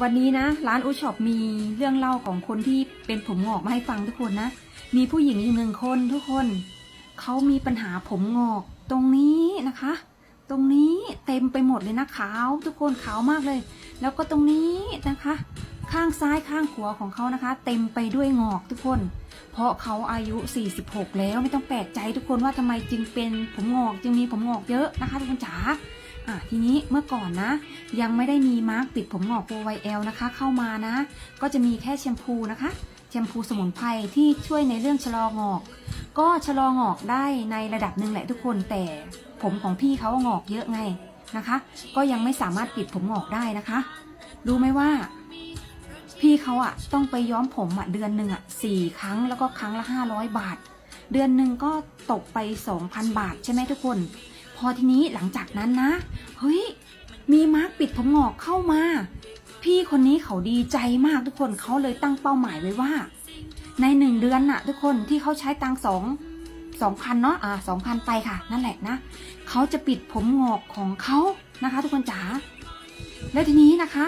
วันนี้นะร้านอูช็อปมีเรื่องเล่าของคนที่เป็นผมงอกมาให้ฟังทุกคนนะ มีผู้หญิงอยู่หนึ่งคนทุกคน เขามีปัญหาผมงอกตรงนี้นะคะ ตรงนี้เต็มไปหมดเลยนะขาว ทุกคนขาวมากเลย แล้วก็ตรงนี้นะคะ ข้างซ้ายข้างขวาของเขานะคะ เต็มไปด้วยงอกทุกคน เพราะเขาอายุ 46 แล้วไม่ต้องแปลกใจทุกคนว่าทำไมจึงเป็นผมงอกจึงมีผมงอกเยอะนะคะทุกคนจ๋า อะทีนี้เมื่อก่อนนะ ยังไม่ได้มีมาร์กปิดผมงอกโปรไวเอลนะคะ เข้ามานะ ก็จะมีแค่แชมพูนะคะแชมพูสมุนไพรที่ช่วยในเรื่องชะลองอก ก็ชะลองอกได้ในระดับหนึ่งแหละทุกคนแต่ผมของพี่เขางอกเยอะไงนะคะ ก็ยังไม่สามารถปิดผมงอกได้นะคะ รู้ไหมว่า พี่เขาอะต้องไปย้อมผมอะเดือนหนึ่งอะสี่ครั้งแล้วก็ครั้งละห้าร้อยบาท เดือนหนึ่งก็ตกไปสองพันบาทใช่ไหมทุกคน อทีนี้หลังจากนั้นนะ เฮ้ย มีมาร์กปิดผมงอกเข้ามา พี่คนนี้เขาดีใจมากทุกคนเขาเลยตั้งเป้าหมายไว้ว่า ในหนึ่งเดือนน่ะ ทุกคนที่เขาใช้ตังสองสองพันเนาะอ่าสองพันไปค่ะ นั่นแหละนะเขาจะปิดผมงอกของเขานะคะ ทุกคนจ๋าแล้วทีนี้นะคะ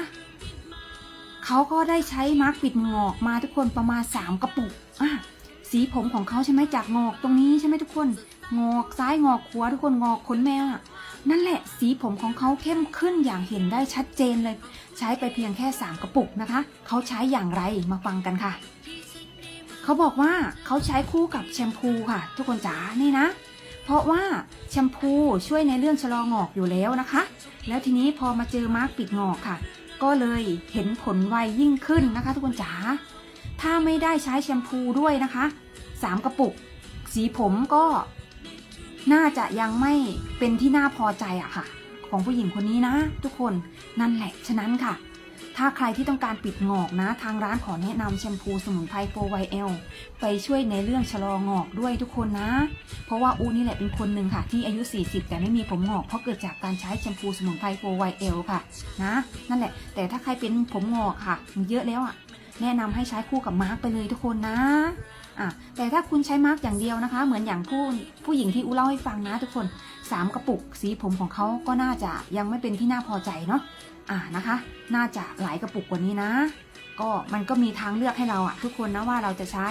เขาก็ได้ใช้มาร์กปิดงอกมาทุกคนประมาณสามกระปุกอะ สีผมของเขาใช่ไหมจากงอกตรงนี้ใช่ไหมทุกคน งอกซ้ายงอกขวาทุกคนงอกขนแมวอะนั่นแหละสีผมของเขาเข้มขึ้นอย่างเห็นได้ชัดเจนเลย ใช้ไปเพียงแค่3กระปุกนะคะ เขาใช้อย่างไรมาฟังกันค่ะ เขาบอกว่าเขาใช้คู่กับแชมพูค่ะ ทุกคนจ๋านี่นะ เพราะว่าแชมพูช่วยในเรื่องชะลองอกอยู่แล้วนะคะ แล้วทีนี้พอมาเจอมาร์กปิดงอกค่ะ ก็เลยเห็นผลไวยิ่งขึ้นนะคะ ทุกคนจ๋า ถ้าไม่ได้ใช้แชมพูด้วยนะคะสามกระปุก สีผมก็น่าจะยังไม่เป็นที่น่าพอใจอะค่ะ ของผู้หญิงคนนี้นะ ทุกคนนั่นแหละฉะนั้นค่ะ ถ้าใครที่ต้องการปิดงอกนะ ทางร้านขอแนะนำแชมพูสมุนไพรโฟไวเอลไปช่วยในเรื่องชะลองอกด้วยทุกคนนะ เพราะว่าอูนี่แหละเป็นคนหนึ่งค่ะ ที่อายุ 40 แต่ไม่มีผมงอกเพราะเกิดจากการใช้แชมพูสมุนไพรโฟไวเอลค่ะนะ นั่นแหละ แต่ถ้าใครเป็นผมงอกค่ะมันเยอะแล้วอะ แนะนำให้ใช้คู่กับมาร์กไปเลยทุกคนนะอะแต่ถ้าคุณใช้มาร์กอย่างเดียวนะคะ เหมือนอย่างผู้ผู้หญิงที่อูเล่าให้ฟังนะทุกคนสามกระปุกสีผมของเขาก็น่าจะยังไม่เป็นที่น่าพอใจเนาะอ่านะคะ น่าจะหลายกระปุกกว่านี้นะ ก็มันก็มีทางเลือกให้เราอะทุกคนนะว่าเราจะใช้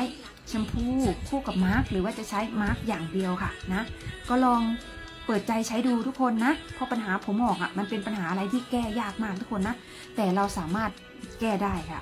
แชมพูคู่กับมาร์กหรือว่าจะใช้มาร์กอย่างเดียวค่ะนะ ก็ลองเปิดใจใช้ดูทุกคนนะ เพราะปัญหาผมหอกอะมันเป็นปัญหาอะไรที่แก้ยากมากทุกคนนะ แต่เราสามารถแก้ได้ค่ะ